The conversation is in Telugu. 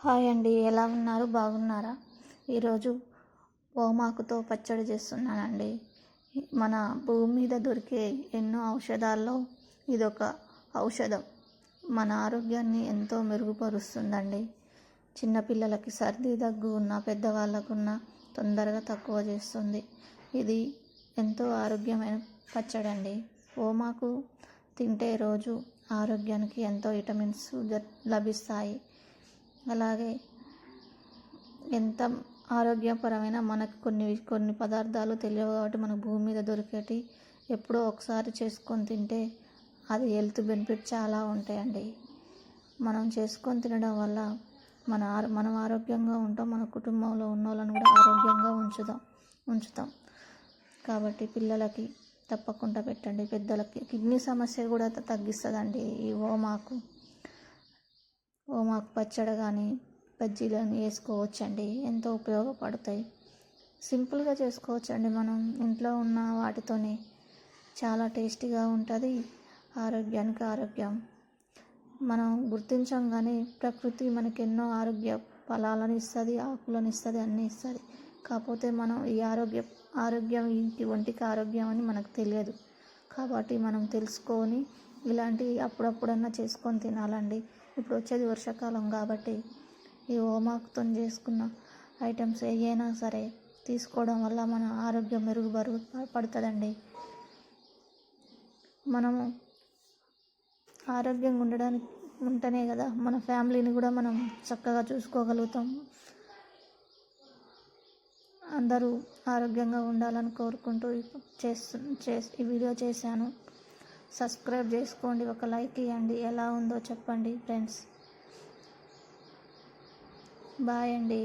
హాయ్ అండి ఎలా ఉన్నారు? బాగున్నారా? ఈరోజు ఓమాకుతో పచ్చడి చేస్తున్నానండి. మన భూమి మీద దొరికే ఎన్నో ఔషధాల్లో ఇదొక ఔషధం. మన ఆరోగ్యాన్ని ఎంతో మెరుగుపరుస్తుందండి. చిన్నపిల్లలకి సర్ది దగ్గు ఉన్న పెద్దవాళ్ళకున్న తొందరగా తక్కువ చేస్తుంది. ఇది ఎంతో ఆరోగ్యమైన పచ్చడి అండి ఓమాకు తింటే రోజు ఆరోగ్యానికి ఎంతో విటమిన్స్ లభిస్తాయి. అలాగే ఎంత ఆరోగ్యపరమైన మనకు కొన్ని కొన్ని పదార్థాలు తెలియవు కాబట్టి మన భూమి మీద దొరికేటి ఎప్పుడో ఒకసారి చేసుకొని తింటే అది హెల్త్ బెనిఫిట్ చాలా ఉంటాయండి. మనం చేసుకొని తినడం వల్ల మన ఆరో మనం ఆరోగ్యంగా ఉంటాం మన కుటుంబంలో ఉన్న వాళ్ళని కూడా ఆరోగ్యంగా ఉంచుదాం ఉంచుతాం. కాబట్టి పిల్లలకి తప్పకుండా పెట్టండి పెద్దలకి. కిడ్నీ సమస్య కూడా తగ్గిస్తుందండి ఈ ఓమాకు ఓమాకు పచ్చడి కానీ బజ్జీలు అని వేసుకోవచ్చండి. ఎంతో ఉపయోగపడతాయి. సింపుల్గా చేసుకోవచ్చండి మనం. ఇంట్లో ఉన్న వాటితోనే చాలా టేస్టీగా ఉంటుంది. ఆరోగ్యానికి ఆరోగ్యం. మనం గుర్తించాం కానీ ప్రకృతి మనకి ఎన్నో ఆరోగ్య ఫలాలను ఇస్తుంది ఆకులను ఇస్తుంది అన్నీ ఇస్తుంది. కాకపోతే మనం ఈ ఆరోగ్య ఆరోగ్యం ఇంటి ఒంటికి ఆరోగ్యం అని మనకు తెలియదు. కాబట్టి మనం తెలుసుకొని ఇలాంటివి అప్పుడప్పుడన్నా చేసుకొని తినాలండి. ఇప్పుడు వచ్చేది వర్షాకాలం కాబట్టి ఈ ఓమాకుతో చేసుకున్న ఐటమ్స్ ఏవైనా సరే తీసుకోవడం వల్ల మన ఆరోగ్యం మెరుగుపరు పడుతుందండి. మనము ఆరోగ్యంగా ఉండడానికి ఉంటేనే కదా మన ఫ్యామిలీని కూడా మనం చక్కగా చూసుకోగలుగుతాం. అందరూ ఆరోగ్యంగా ఉండాలని కోరుకుంటూ చేస్తు చేసి ఈ వీడియో చేశాను. సబ్స్క్రైబ్ చేసుకోండి ఒక లైక్ ఇవ్వండి ఎలా ఉందో చెప్పండి ఫ్రెండ్స్. బాయ్ అండి.